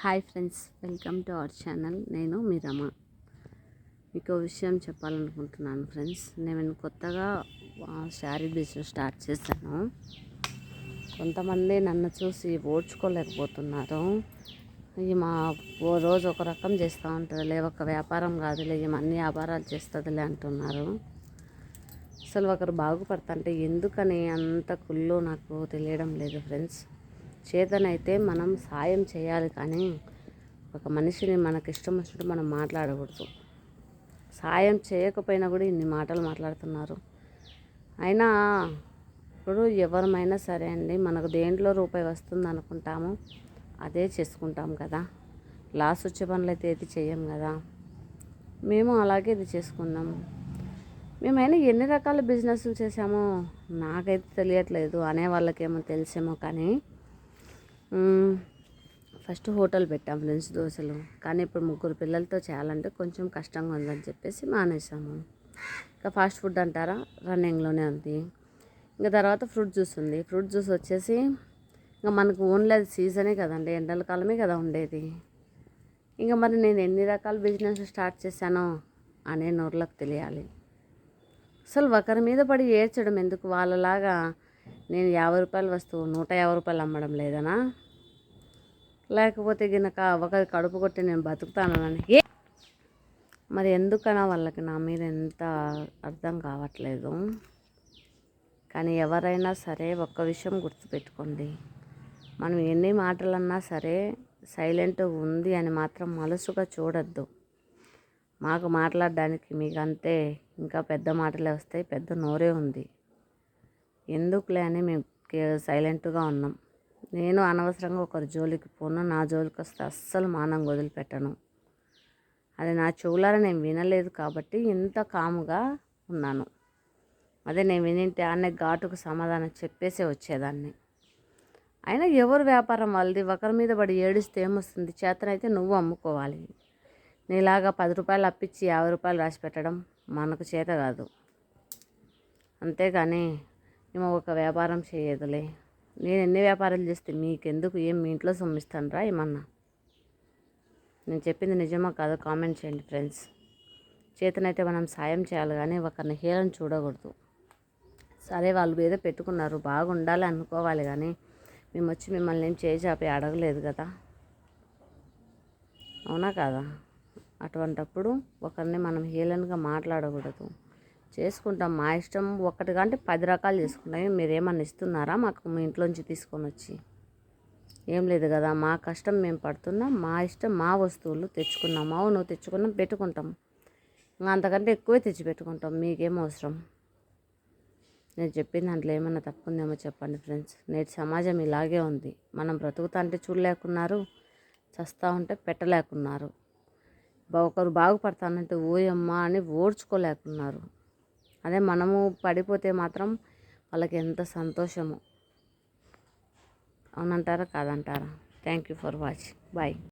Hi friends welcome to our channel. నేను మీ రమ. మీకు విషయం చెప్పాలనుకుంటున్నాను ఫ్రెండ్స్. నేను కొత్తగా శారీ బిజినెస్ స్టార్ట్ చేశాను. కొంతమంది నన్ను చూసి ఓడ్చుకోలేకపోతున్నారు ఈ మా ఓ రోజు ఒక రకం చేస్తూ ఉంటుందిలే ఒక వ్యాపారం కాదులే ఈమె అన్ని వ్యాపారాలు చేస్తుందిలే అంటున్నారు. అసలు ఒకరు బాగుపడతంటే ఎందుకని అంత కుళ్ళు నాకు తెలియడం లేదు ఫ్రెండ్స్. చేతనైతే మనం సాయం చేయాలి కానీ ఒక మనిషిని మనకి ఇష్టం వచ్చినట్టు మనం మాట్లాడకూడదు. సాయం చేయకపోయినా కూడా ఇన్ని మాటలు మాట్లాడుతున్నారు. అయినా ఇప్పుడు ఎవరమైనా సరే అండి మనకు దేంట్లో రూపాయి వస్తుంది అనుకుంటాము అదే చేసుకుంటాం కదా. లాస్ వచ్చే పనులు అయితే ఏది చేయం కదా. మేము అలాగే ఇది చేసుకున్నాము మేమైనా ఎన్ని రకాల బిజినెస్లు చేసామో నాకైతే తెలియట్లేదు అనే వాళ్ళకేమో తెలిసేమో కానీ ఫస్ట్ హోటల్ పెట్టాం ఫ్రెండ్స్ దోశలు. కానీ ఇప్పుడు ముగ్గురు పిల్లలతో చేయాలంటే కొంచెం కష్టంగా ఉందని చెప్పేసి మానేసాము. ఇంకా ఫాస్ట్ ఫుడ్ అంటారా? రన్నింగ్లోనే ఉంది. ఇంకా తర్వాత ఫ్రూట్ జ్యూస్ ఉంది. ఫ్రూట్ జ్యూస్ వచ్చేసి ఇంకా మనకు ఓన్లీ అది సీజనే కదండి. ఎండల కాలమే కదా ఉండేది. ఇంకా మరి నేను ఎన్ని రకాల బిజినెస్ స్టార్ట్ చేశానో అనే నోర్లకు తెలియాలి. అసలు ఒకరి మీద పడి ఏడ్చడం ఎందుకు? వాళ్ళలాగా నేను యాభై రూపాయల వస్తువు నూట యాభై రూపాయలు అమ్మడం లేదనా? లేకపోతే గినక ఒక కడుపు కొట్టి నేను బతుకుతానని ఏ మరి ఎందుకన్నా వాళ్ళకి నా మీద ఎంత అర్థం కావట్లేదు. కానీ ఎవరైనా సరే ఒక్క విషయం గుర్తుపెట్టుకోండి. మనం ఎన్ని మాటలన్నా సరే సైలెంట్ ఉంది అని మాత్రం మనసుగా చూడొద్దు. మాకు మాట్లాడడానికి మీకంతే ఇంకా పెద్ద మాటలే వస్తాయి పెద్ద నోరే ఉంది. ఎందుకులే అని మేము సైలెంట్గా ఉన్నాం. నేను అనవసరంగా ఒకరి జోలికి పోను నా జోలికి వస్తే అస్సలు మానం వదిలిపెట్టను. అది నా చెవులారా నేను వినలేదు కాబట్టి ఇంత కాముగా ఉన్నాను. అదే నేను వినింటే అనే ఘాటుకు సమాధానం చెప్పేసే వచ్చేదాన్ని. అయినా ఎవరు వ్యాపారం వాళ్ళది? ఒకరి మీద పడి ఏడిస్తే ఏమొస్తుంది? చేతనైతే నువ్వు అమ్ముకోవాలి. నీలాగా పది రూపాయలు అప్పించి యాభై రూపాయలు రాసి పెట్టడం మనకు చేత కాదు. అంతేగాని మేము ఒక వ్యాపారం చేయదులే. నేను ఎన్ని వ్యాపారాలు చేస్తే మీకెందుకు? ఏం మీ ఇంట్లో సొమ్మిస్తానరా ఏమన్నా? నేను చెప్పింది నిజమో కాదో కామెంట్ చేయండి ఫ్రెండ్స్. చేతనైతే మనం సాయం చేయాలి కానీ ఒకరిని హేళన చూడకూడదు. సరే వాళ్ళు ఏదో పెట్టుకున్నారు బాగుండాలి అనుకోవాలి కానీ మేము వచ్చి మిమ్మల్ని ఏం చేయి అడగలేదు కదా. అవునా కాదా? అటువంటప్పుడు ఒకరిని మనం హీలన్గా మాట్లాడకూడదు. చేసుకుంటాం. మా ఇష్టం ఒకటి కంటే పది రకాలు చేసుకుంటాం. మీరు ఏమన్నా ఇస్తున్నారా మాకు మీ ఇంట్లోంచి తీసుకొని వచ్చి? ఏం లేదు కదా మా కష్టం మేము పడుతున్నాం మా ఇష్టం మా వస్తువులు తెచ్చుకున్నాం అవును తెచ్చుకున్నాం పెట్టుకుంటాం ఇంకా అంతకంటే ఎక్కువే తెచ్చి పెట్టుకుంటాం. మీకేం అవసరం? నేను చెప్పిన దాంట్లో ఏమన్నా తప్పుందేమో చెప్పండి ఫ్రెండ్స్. నేటి సమాజం ఇలాగే ఉంది. మనం బ్రతుకుతా అంటే చూడలేకున్నారు చస్తా ఉంటే పెట్టలేకున్నారు. ఒకరు బాగుపడతానంటే ఓయమ్మా అని ఓడ్చుకోలేకున్నారు అదే మనము పడిపోతే మాత్రం వాళ్ళకి ఎంత సంతోషము. అవునంటారా? కాదంటారా? Thank you for watching bye